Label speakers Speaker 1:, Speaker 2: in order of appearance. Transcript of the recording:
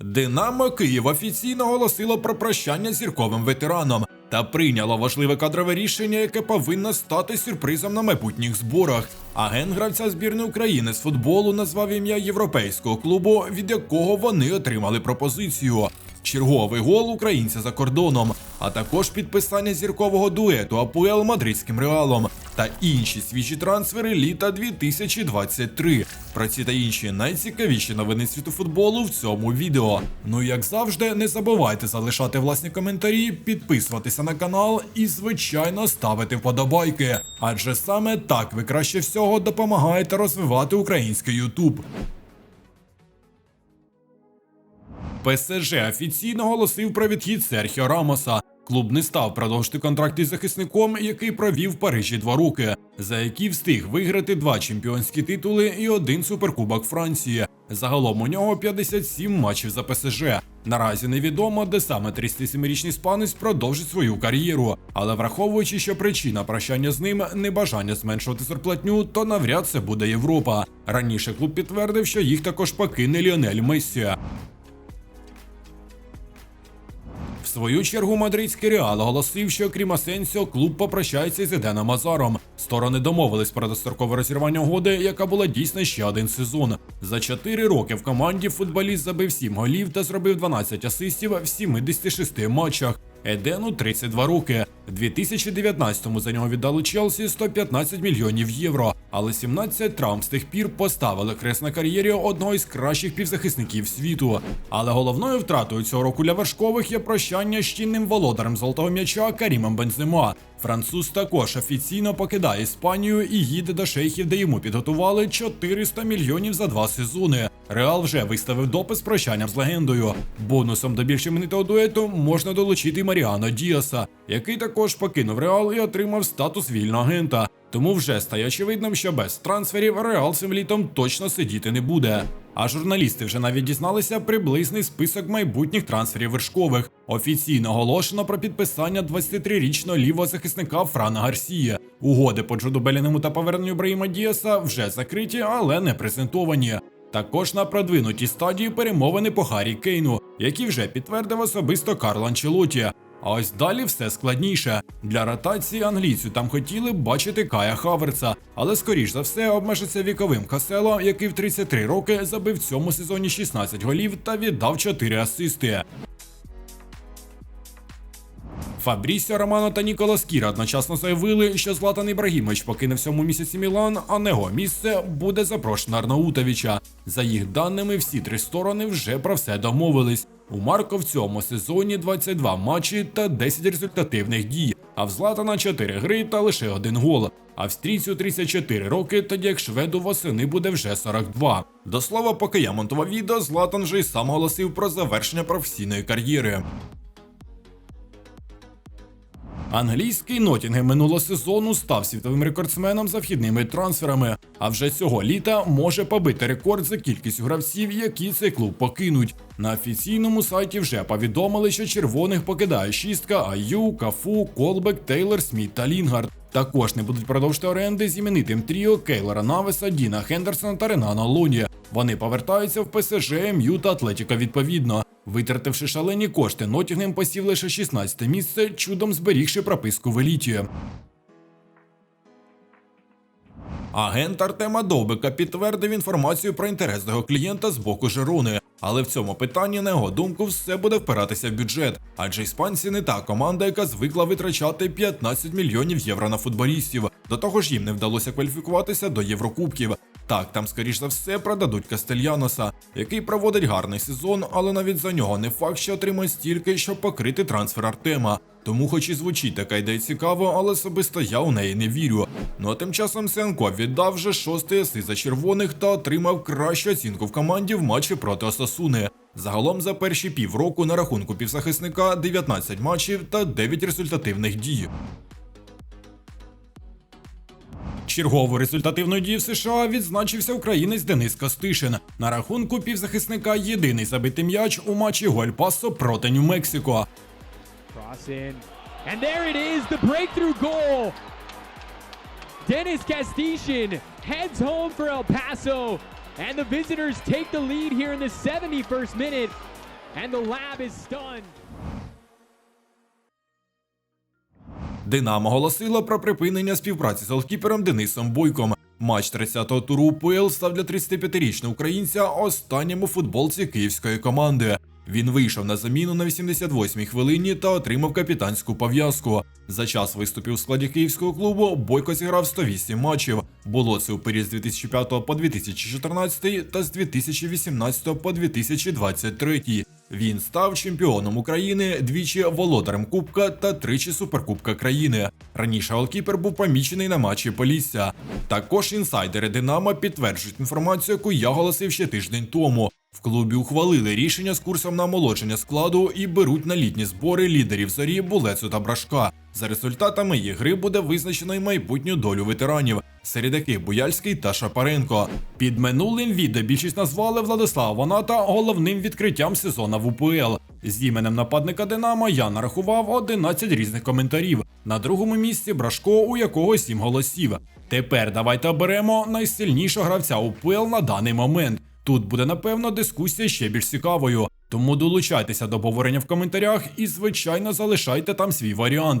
Speaker 1: Динамо Київ офіційно оголосило про прощання зірковим ветераном та прийняло важливе кадрове рішення, яке повинно стати сюрпризом на майбутніх зборах. Агент гравця збірної України з футболу назвав ім'я європейського клубу, від якого вони отримали пропозицію. Черговий гол українця за кордоном, а також підписання зіркового дуету АПЛ мадридським реалом та інші свіжі трансфери літа 2023. Про ці та інші найцікавіші новини світу футболу в цьому відео. Ну як завжди, не забувайте залишати власні коментарі, підписуватися на канал і, звичайно, ставити вподобайки. Адже саме так ви краще всього допомагаєте розвивати український Ютуб. ПСЖ офіційно оголосив про відхід Серхіо Рамоса. Клуб не став продовжити контракт із захисником, який провів в Парижі два роки, за які встиг виграти два чемпіонські титули і один суперкубок Франції. Загалом у нього 57 матчів за ПСЖ. Наразі невідомо, де саме 37-річний іспанець продовжить свою кар'єру. Але враховуючи, що причина прощання з ним небажання зменшувати зарплатню, то навряд це буде Європа. Раніше клуб підтвердив, що їх також покине Ліонель Мессі. В свою чергу мадридський Реал оголосив, що крім Асенсіо, клуб попрощається з Еденом Азаром. Сторони домовились про дострокове розірвання угоди, яка була дійсна ще один сезон. За 4 роки в команді футболіст забив 7 голів та зробив 12 асистів в 76 матчах. Едену 32 роки. В 2019-му за нього віддали Челсі 115 мільйонів євро, але 17 травм з тих пір поставили хрест на кар'єрі одного із кращих півзахисників світу. Але головною втратою цього року для вершкових є прощання з чинним володарем золотого м'яча Карімом Бензема. Француз також офіційно покидає Іспанію і їде до шейхів, де йому підготували 400 мільйонів за два сезони. Реал вже виставив допис прощанням з легендою. Бонусом до більш іменитого дуету можна долучити Маріано Діаса, який також покинув Реал і отримав статус вільного агента. Тому вже стає очевидним, що без трансферів Реал цим літом точно сидіти не буде. А журналісти вже навіть дізналися приблизний список майбутніх трансферів вершкових. Офіційно оголошено про підписання 23-річного лівого захисника Франа Гарсія. Угоди по Джуду Белінему та поверненню Браїма Діаса вже закриті, але не презентовані. Також на продвинутій стадії перемовини по Харі Кейну, які вже підтвердив особисто Карл Анчелоті. А ось далі все складніше. Для ротації англійцю там хотіли б бачити Кая Хаверца, але скоріш за все обмежиться віковим Касело, який в 33 роки забив в цьому сезоні 16 голів та віддав 4 асисти. Фабрісіо Романо та Ніколас Кіра одночасно заявили, що Златан Ібрагімович покине в цьому місяці Мілан, а на його місце буде запрошено Арнаутовича. За їх даними, всі три сторони вже про все домовились. У Марко в цьому сезоні 22 матчі та 10 результативних дій, а в Златана 4 гри та лише один гол. Австрійцю 34 роки, тоді як шведу восени буде вже 42. До слова, поки я монтував відео, Златан вже й сам оголосив про завершення професійної кар'єри. Англійський Нотінгем минулого сезону став світовим рекордсменом за вхідними трансферами, а вже цього літа може побити рекорд за кількістю гравців, які цей клуб покинуть. На офіційному сайті вже повідомили, що червоних покидає шістка Аю, Кафу, Колбек, Тейлор, Сміт та Лінгард. Також не будуть продовжити оренди з іменитим тріо Кейлора Навеса, Діна Хендерсона та Ренана Луні. Вони повертаються в ПСЖ, МЮ та Атлетіка відповідно. Витративши шалені кошти, Нотінгем посів лише 16 місце, чудом зберігши прописку в еліті. Агент Артема Довбика підтвердив інформацію про інтерес його клієнта з боку Жерони, але в цьому питанні, на його думку, все буде впиратися в бюджет, адже іспанці не та команда, яка звикла витрачати 15 мільйонів євро на футболістів. До того ж, їм не вдалося кваліфікуватися до Єврокубків. Так, там, скоріш за все, продадуть Кастельяноса, який проводить гарний сезон, але навіть за нього не факт, що отримає стільки, щоб покрити трансфер Артема. Тому, хоч і звучить така ідея цікаво, але особисто я у неї не вірю. Ну а тим часом Сенко віддав вже шостий асист за червоних та отримав кращу оцінку в команді в матчі проти Осасуни. Загалом за перші півроку на рахунку півзахисника 19 матчів та 9 результативних дій. Чергову результативну дію в США відзначився українець Денис Костишин. На рахунку півзахисника єдиний забитий м'яч у матчі Гольпасо проти Нью-Мексико.
Speaker 2: And there it is, the breakthrough goal. Dennis Castishin heads home for El Paso. And the visitors take the lead here in the 71st minute. And the lab is stunned.
Speaker 1: Динамо оголосило про припинення співпраці з голкіпером Денисом Бойком. Матч 30-го туру УПЛ став для 35-річного українця останнім у футболці київської команди. Він вийшов на заміну на 88-й хвилині та отримав капітанську пов'язку. За час виступів у складі київського клубу Бойко зіграв 108 матчів. Було це у період з 2005 по 2014 та з 2018 по 2023. Він став чемпіоном України, двічі володарем Кубка та тричі Суперкубка країни. Раніше голкіпер був помічений на матчі Полісся. Також інсайдери Динамо підтверджують інформацію, яку я голосив ще тиждень тому. В клубі ухвалили рішення з курсом на омолодження складу і беруть на літні збори лідерів зорі Булецу та Брашка. За результатами їх гри буде визначено й майбутню долю ветеранів, серед яких Буяльський та Шапаренко. Під минулим відео більшість назвали Владислава Воната головним відкриттям сезону в УПЛ. З іменем нападника Динамо я нарахував 11 різних коментарів. На другому місці Брашко, у якого 7 голосів. Тепер давайте оберемо найсильнішого гравця УПЛ на даний момент. Тут буде напевно дискусія ще більш цікавою. Тому долучайтеся до обговорення в коментарях і, звичайно, залишайте там свій варіант.